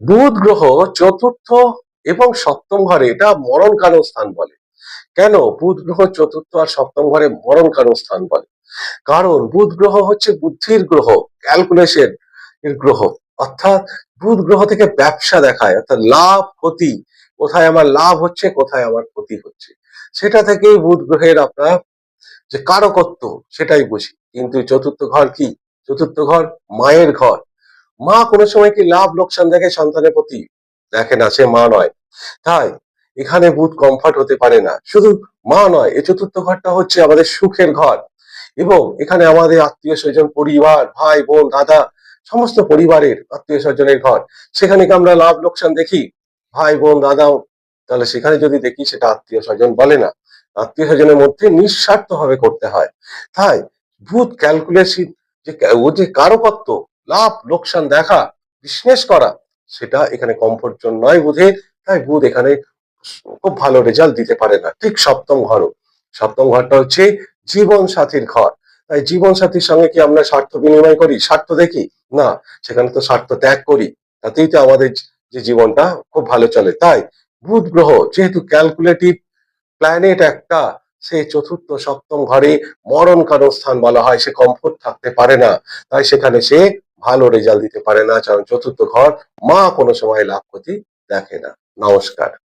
বুধ গ্রহ চতুর্থ এবং সপ্তম ঘরে, এটা মরণ কারণ স্থান বলে। কেন? বুধ গ্রহ চতুর্থ আর সপ্তম ঘরে মরণ কারণ স্থান বলে। কারণ বুধ গ্রহ হচ্ছে বুদ্ধির গ্রহ ক্যালকুলেশন এর গ্রহ। অর্থাৎ বুধ গ্রহ থেকে ব্যবসা দেখায়, অর্থাৎ লাভ ক্ষতি। কোথায় আমার লাভ হচ্ছে, কোথায় আমার ক্ষতি হচ্ছে। সেটা থেকেই বুধ গ্রহের আপনার যে কারকত্ব, সেটাই বুঝি। কিন্তু চতুর্থ ঘর কি? চতুর্থ ঘর মায়ের ঘর। মা কোনো সময় কি লাভ, লোকসান দেখে সন্তানের প্রতি? দেখে না, সে মা নয়। তাই এখানে বুধ কমফর্ট হতে পারে না। শুধু মা নয় এই চতুর্থ ঘরটা হচ্ছে আমাদের সুখের ঘর। এবং এখানে আমাদের আত্মীয় স্বজন, পরিবার, ভাই, বোন, দাদা, সমস্ত পরিবারের আত্মীয় স্বজনের ঘর। সেখানে কি আমরা লাভ, লোকসান দেখি? ভাই, বোন, দাদাও। তাহলে সেখানে যদি দেখি, সেটা আত্মীয় স্বজন বলে না। আত্মীয় স্বজনের মধ্যে নিঃস্বার্থ ভাবে করতে হয়। তাই ভূত ক্যালকুলেশন যে ও যে কারকত্ব লাভ, লোকসান দেখা, বিজনেস করা, সেটা এখানে কমফোর্ট জোন নয় বুধে তাই বুধ এখানে খুব ভালো রেজাল্ট দিতে পারে না। ঠিক সপ্তম ঘরও সপ্তম ঘরটা হচ্ছে জীবন সাথীর ঘর। তাই জীবন সাথীর সঙ্গে কি আমরা স্বার্থ বিনিময় করি? স্বার্থ দেখি? না, সেখানে তো স্বার্থ ত্যাগ করি। তাতেই তো আমাদের যে জীবনটা খুব ভালো চলে। তাই বুধ গ্রহ যেহেতু ক্যালকুলেটিভ প্ল্যানেট একটা, সে চতুর্থ, সপ্তম ঘরে মরণ কারণ স্থান বলা হয়, সে কমফোর্ট থাকতে পারে না। তাই সেখানে সে ভালো রেজাল্ট দিতে পারে না, কারণ চতুর্থ ঘর মা কোনো সময় লাভ ক্ষতি দেখে না। নমস্কার।